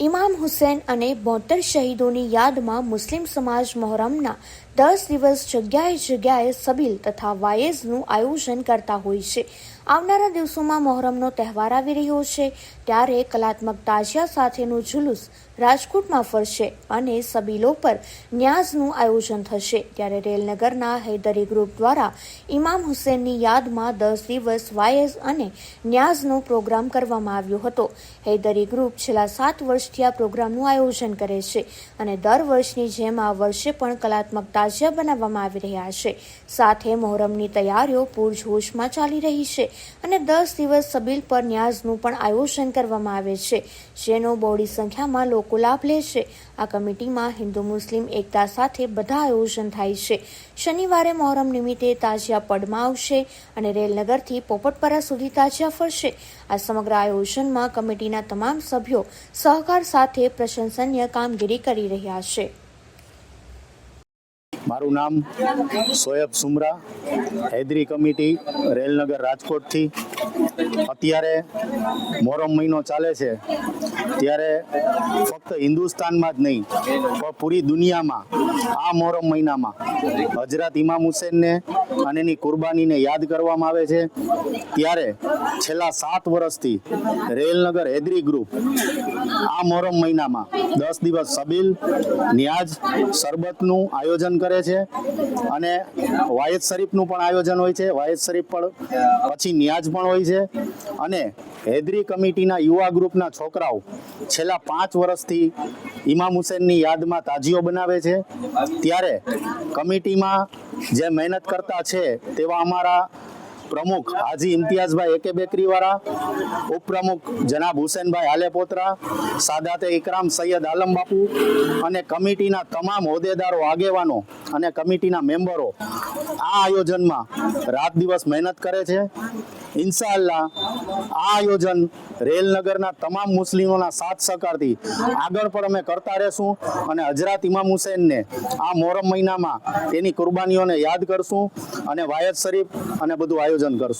ઇમામ હુસેન અને બોતેર શહીદોની યાદમાં મુસ્લિમ સમાજ મહોરમના દસ દિવસ જગ્યાએ જગ્યાએ સબીલ તથા વાયેઝનું આયોજન કરતા હોય છે. આવનારા દિવસોમાં મહોરમનો તહેવાર આવી રહ્યો છે, ત્યારે કલાત્મક તાજિયા સાથેનું જુલુસ રાજકોટમાં ફરશે અને સબીલો પર ન્યાઝનું આયોજન થશે. ત્યારે રેલનગરના હૈદરી ગ્રુપ દ્વારા ઇમામ હુસેનની યાદમાં દસ દિવસ વાયેઝ અને ન્યાઝનો પ્રોગ્રામ કરવામાં આવ્યો હતો. હૈદરી ગ્રુપ છેલ્લા સાત વર્ષથી આ પ્રોગ્રામનું આયોજન કરે છે અને દર વર્ષની જેમ આ વર્ષે પણ કલાત્મક તાજિયા બનાવવામાં આવી રહ્યા છે. સાથે મોહરમની તૈયારીઓ પૂરજોશમાં ચાલી રહી છે અને દસ દિવસ સબીલ પર ન્યાઝનું પણ આયોજન કરવામાં આવે છે, જેનો બહોળી સંખ્યામાં લોકો લાભ લે છે. આ કમિટીમાં હિન્દુ મુસ્લિમ એકતા સાથે બધા આયોજન થાય છે. શનિવારે મોહરમ નિમિત્તે તાજિયા પડમાં આવશે અને રેલનગરથી પોપટપરા સુધી તાજિયા ફરશે. આ સમગ્ર આયોજનમાં કમિટીના તમામ સભ્યો સહકાર સાથે પ્રશંસનીય કામગીરી કરી રહ્યા છે. મારું નામ સોયબ સુમરા, હૈદરી કમિટી, રેલનગર રાજકોટથી. અત્યારે મોરમ મહિનો ચાલે છે. ત્યારે ફક્ત હિન્દુસ્તાનમાં જ નહીં, પણ પૂરી દુનિયામાં, આ મોરમ મહિનામાં હજરત ઇમામ હુસેનને અને એની કુરબાનીને યાદ કરવામાં આવે છે. ત્યારે છેલ્લા સાત વર્ષથી રેલનગર હૈદરી ગ્રુપ આ મોરમ મહિનામાં દસ દિવસ સબીલ, ન્યાજ, શરબતનું આયોજન કરે છે. અને વાયદ શરીફનું પણ આયોજન હોય છે. વાયદ શરીફ પણ પછી ન્યાજ પણ હોય છે. અને હૈદરી કમિટીના યુવા ગ્રુપના છોકરાઓ છેલ્લા પાંચ વર્ષથી ઇમામ હુસેનની યાદમાં તાજીઓ બનાવે છે. ત્યારે કમિટીમાં જે મહેનત કરતા છે તેવા અમારા પ્રમુખ હાજી ઇમ્તિયાઝભાઈ એકે બેકરી વાળા ઉપપ્રમુખ જનાબ હુસેનભાઈ હાલેપોત્રા સાદાતે ઇકરામ સૈયદ આલમ બાપુ અને કમિટીના તમામ હોદ્દેદારો, આગેવાનો અને કમિટીના મેમ્બરો આ આયોજનમાં રાત દિવસ મહેનત કરે છે. ઇન્શાઅલ્લાહ આ આયોજન રેલનગરના તમામ મુસ્લિમોના સાથ સહકારથી આગળ પણ અમે કરતા રહેશું અને હજરત ઇમામ હુસેનને આ મોહરમ મહિનામાં તેની કુરબાનીઓને યાદ કરશું અને વાયદ શરીફ અને બધું આયોજન કરશું.